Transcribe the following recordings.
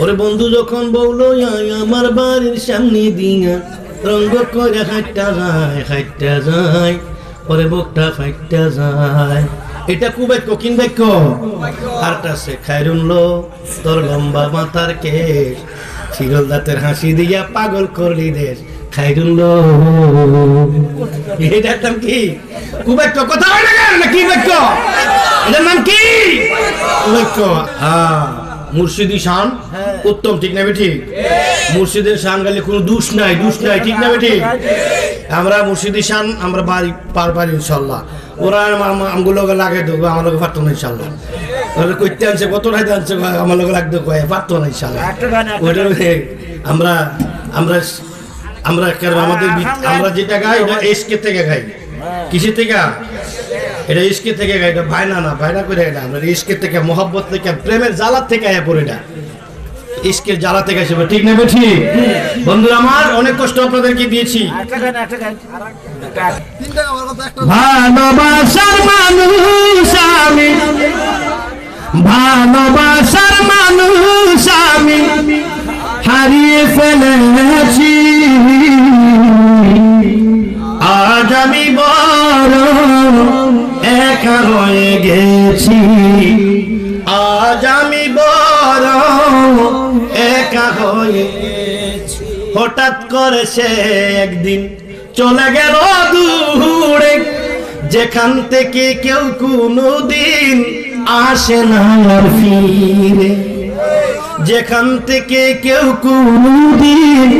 ওরে বন্ধু যখন আয় আমার বাড়ির সামনে দিয়া, রঙ্গ করে হাইটটা যায় হাইটটা যায়, ওরে বকটা ফাইটটা যায়। এটা খুব এক কিন বাক্য। আরটা সে খাইরুনলো তোর লম্বা মাথার কেশ, শিরল দাঁতের হাসি দিয়া পাগল করলি দেশ খাইরুনলো এটার নাম কি? খুব একটা কথা হয় না কি বাক্য? এটার নাম কি? বাক্য হ্যাঁ মুর্শিদি শান। উত্তম ঠিক না ঠিক? মুর্শিদের শান গালে কোনো দুষ নাই দুষ নাই ঠিক না ঠিক? আমরা মুর্শিদি শান আমরা বাড়ি পার পারি ইনশাল্লাহ। ওরা আমগুলো লাগে দেবো আমার লোক পারতো না ইনশাল্লাহ। ওরা করতে আনছে কত রাইতে আনছে আমার লোক লাগতে কয় পারতো না ইনশাল্লাহ। ওইটার আমরা আমরা আমরা আমাদের আমরা যেটা গাই এটা এসকে থেকে গাই। কিসের থেকে? এটা ইস্কে থেকে গাই এটা ভাইনা না ভাইনা করে এটা। আমরা ইস্কে থেকে মোহাব্বত থেকে প্রেমের জ্বালার থেকে আয়া পড়ে এটা। ইস্কের জ্বালা থেকে আসবে ঠিক নেবে ঠিক বন্ধুরা আমার অনেক কষ্ট আপনাদেরকে দিয়েছি। ভালোবাসার মানুষ আমি ভালোবাসার মানুষ আমি হারিয়ে ফেলেছি। আজ আমি বড় একা হয়ে গেছি। একা হয়ে হঠাৎ করে সে একদিন চলে গেল দূরে। যেখান থেকে কেউ কোনো দিন আসে না আর ফিরে। যেখান থেকে কেউ কোনদিন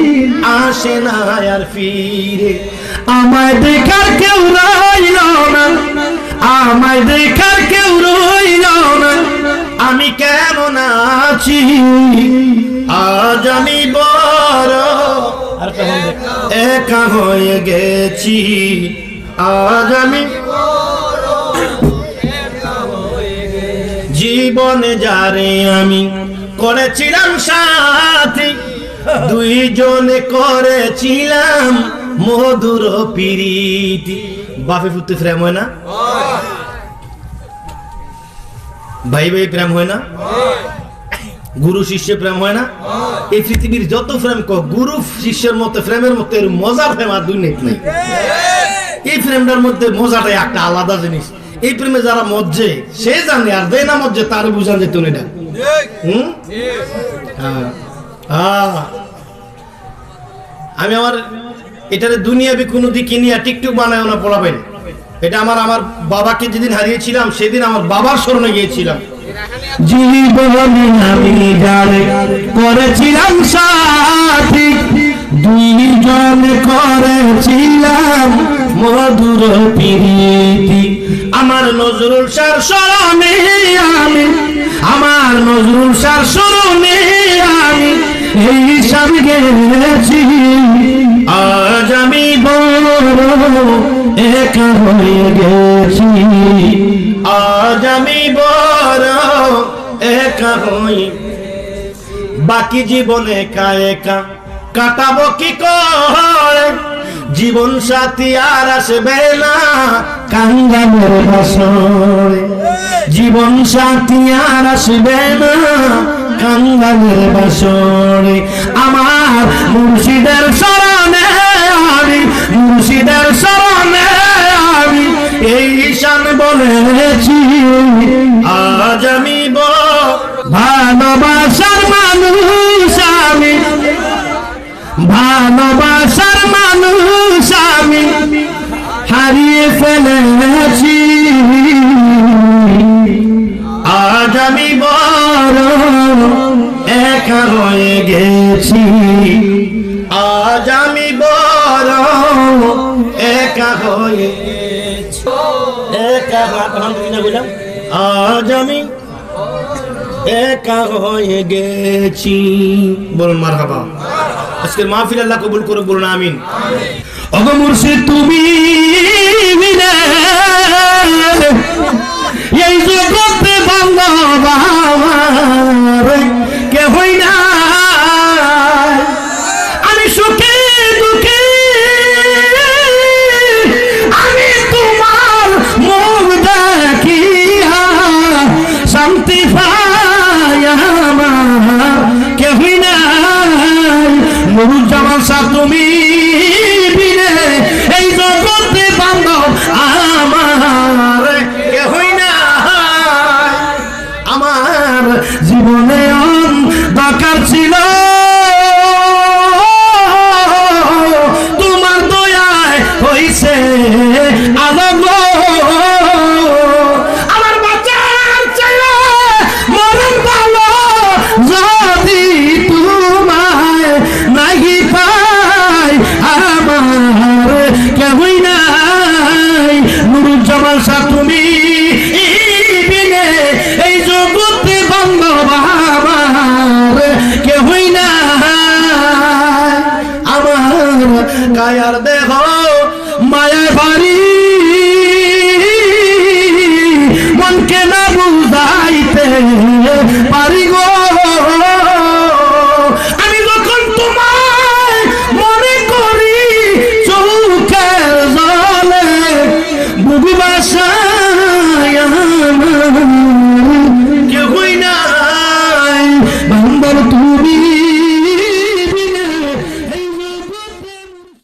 আসে না আর ফিরে। আমায় দেখার কেউ রইল না, আমায় দেখার কেউ রইল না। আমি কেমন আছি? আজ আমি বড় একা হয়ে গেছি। আজ আমি জীবনে যারে আমি করেছিলাম সাথী দুইজনে করেছিলাম মধুর পিরিতি। বাপে পুত্র প্রেম হয় না? ভাই ভাই প্রেম হয় না? গুরু শিষ্য প্রেম হয় না? এই পৃথিবীর যত প্রেম ক গুরু শিষ্যের মতো প্রেমের মতো এর মজা প্রেম আর দুনিয়াত নেই। এই প্রেমটার মধ্যে মজাটাই একটা আলাদা জিনিস। এই প্রেমে যারা মজ্জে সে জানে আর দেয় না মজ্জে তার বুঝান যেত না এটা। হুম? হ্যাঁ। হ্যাঁ। আমি আমার এটারে দুনিয়াবি কোনো দিক কিনিয়া টিকটুক বানায় না পড়াবেন এটা আমার আমার বাবাকে যেদিন হারিয়েছিলাম সেদিন আমার বাবার স্মরণে গিয়েছিলাম। জীবনে আমি যারে করেছিলাম সাথী, দুইজন করেছিলাম মধুর প্রীতি। আমার নজরুল সার স্মরণে আমি, আমার নজরুল সার স্মরণে আমি এই সব গেছি আজ আমি বড় একা হয়ে গেছি। আজ আমি বড় একা হয়ে বাকি জীবন একা একা কাটাবো কি করে? জীবন সাথী আর আসবে না কাঙ্গালের বাসরে। জীবন সাথী আর আসবে না কাঙ্গালের বাসরে। আমার মুর্শিদের শরণে আমি, মুর্শিদের শরণে আমি এই ঈশান বলেছি আজ আমি ভালোবাসার মানুষ আমি হারিয়ে ফেলেছি। আজ আমি বড় একা হয়ে গেছি। আজ আমি বড় একা হয়ে একা বললাম। আজ আমি একা হয়ে গেছি। বলুন মার হাবা আজকের মাহফিল আল্লাহ কবুল করে বলুন আমিন। মুর্শিদ, তুমি এই জগতে বাংলার কে হই না আমি শান্তি মুসা তুমি। বুঝাইতে পারি গো। আমি যখন তোমায় মনে করি চৌকের জলে বুবি